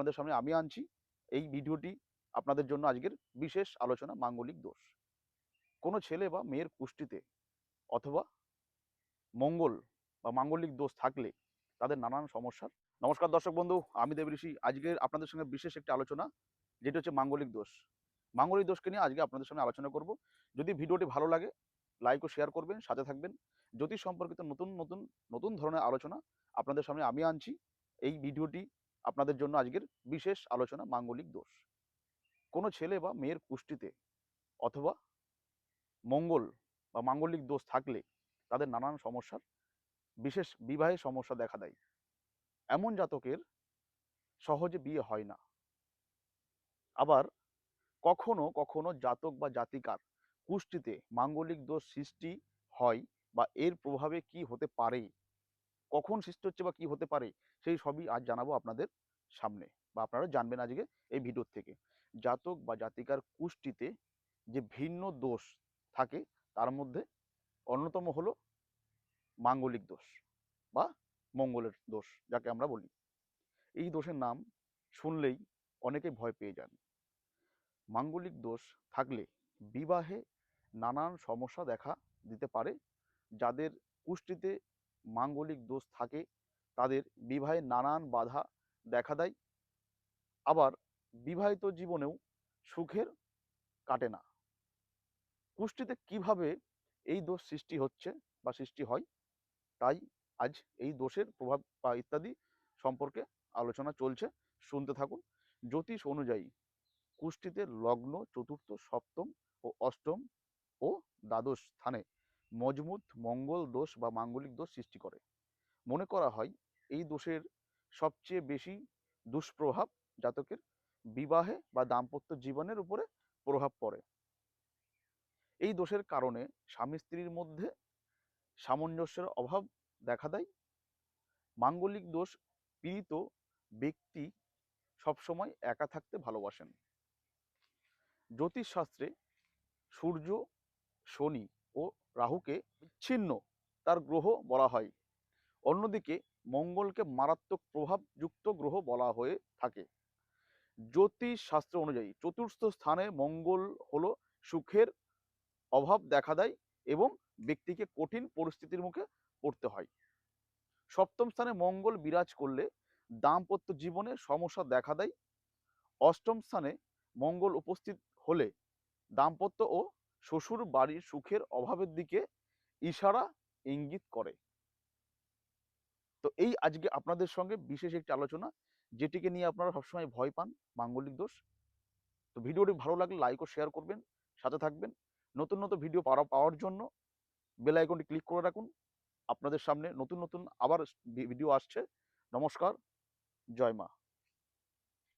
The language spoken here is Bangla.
আপনাদের সামনে আমি আনছি। এই ভিডিওটি আপনাদের জন্য আজকের বিশেষ আলোচনা, মাঙ্গলিক দোষ। কোনো ছেলে বা মেয়ের কুষ্টিতে অথবা মঙ্গল বা মাঙ্গলিক দোষ থাকলে তাদের নানান সমস্যার। নমস্কার দর্শক বন্ধু, আমি দেব ঋষি। আজকের আপনাদের সঙ্গে বিশেষ একটি আলোচনা, যেটি হচ্ছে মাঙ্গলিক দোষ। মাঙ্গলিক দোষকে নিয়ে আজকে আপনাদের সঙ্গে আলোচনা করব। যদি ভিডিওটি ভালো লাগে, লাইক ও শেয়ার করবেন, সাথে থাকবেন। জ্যোতিষ সম্পর্কিত নতুন নতুন নতুন ধরনের আলোচনা আপনাদের সামনে আমি আনছি, এই ভিডিওটি আপনাদের জন্য আজকের বিশেষ আলোচনা মাঙ্গলিক দোষ। কোনো ছেলে বা মেয়ের কুষ্টিতে অথবা মঙ্গল বা মাঙ্গলিক দোষ থাকলে তাদের নানান সমস্যার, বিশেষ বিবাহের সমস্যা দেখা দেয়। এমন জাতকের সহজে বিয়ে হয় না। আবার কখনো কখনো জাতক বা জাতিকার কুষ্টিতে মাঙ্গলিক দোষ সৃষ্টি হয় বা এর প্রভাবে কি হতে পারে কখন সৃষ্টি হচ্ছে বা কি হতে পারে, সেই সবই আজ জানাব আপনাদের সামনে বা আপনারা জানবেন আজকে এই ভিডিওর থেকে। জাতক বা জাতিকার কুষ্টিতে যে ভিন্ন দোষ থাকে, তার মধ্যে অন্যতম হলো মাঙ্গলিক দোষ বা মঙ্গলের দোষ, যাকে আমরা বলি। এই দোষের নাম শুনলেই অনেকে ভয় পেয়ে যান। মাঙ্গলিক দোষ থাকলে বিবাহে নানান সমস্যা দেখা দিতে পারে, যাদের কুষ্টিতে মাঙ্গলিক দোষ থাকে, তাদের বিবাহে নানান বাধা দেখা দেয়, আবার বিবাহিত জীবনেও সুখের কাটে না। কুষ্টিতে কীভাবে এই দোষ সৃষ্টি হচ্ছে বা সৃষ্টি হয়, তাই আজ এই দোষের প্রভাব বা ইত্যাদি সম্পর্কে আলোচনা চলছে, শুনতে থাকুন। জ্যোতিষ অনুযায়ী কুষ্টিতে লগ্ন, চতুর্থ, সপ্তম ও অষ্টম ও দ্বাদশ স্থানে মজবুত মঙ্গল দোষ বা মাঙ্গলিক দোষ সৃষ্টি করে। মনে করা হয় এই দোষের সবচেয়ে বেশি দুষ্প্রভাব জাতকের বিবাহে বা দাম্পত্য জীবনের উপরে প্রভাব পড়ে। এই দোষের কারণে স্বামী স্ত্রীর মধ্যে সামঞ্জস্যের অভাব দেখা দেয়। মাঙ্গলিক দোষ পীড়িত ব্যক্তি সবসময় একা থাকতে ভালোবাসেন। জ্যোতিষশাস্ত্রে সূর্য, শনি ও রাহুকে বিচ্ছিন্ন তার গ্রহ বলা হয়। অন্যদিকে মঙ্গলকে মারাত্মক প্রভাবযুক্ত গ্রহ বলা হয়ে থাকে। জ্যোতিষ শাস্ত্র অনুযায়ী চতুর্থ স্থানে মঙ্গল হলো সুখের অভাব দেখা দেয় এবং ব্যক্তিকে কঠিন পরিস্থিতির মুখে পড়তে হয়। সপ্তম স্থানে মঙ্গল বিরাজ করলে দাম্পত্য জীবনে সমস্যা দেখা দেয়। অষ্টম স্থানে মঙ্গল উপস্থিত হলে দাম্পত্য ও শ্বশুর বাড়ির সুখের অভাবের দিকে ইশারা ইঙ্গিত করে। তো এই আজকে আপনাদের সঙ্গে বিশেষ একটি আলোচনা, যেটিকে নিয়ে আপনারা সবসময় ভয় পান, মাঙ্গলিক দোষ। তো ভিডিওটি ভালো লাগলে লাইক ও শেয়ার করবেন, সাথে থাকবেন। নতুন নতুন ভিডিও পাওয়া পাওয়ার জন্য বেল আইকনটি ক্লিক করে রাখুন। আপনাদের সামনে নতুন নতুন আবার ভিডিও আসছে। নমস্কার, জয় মা।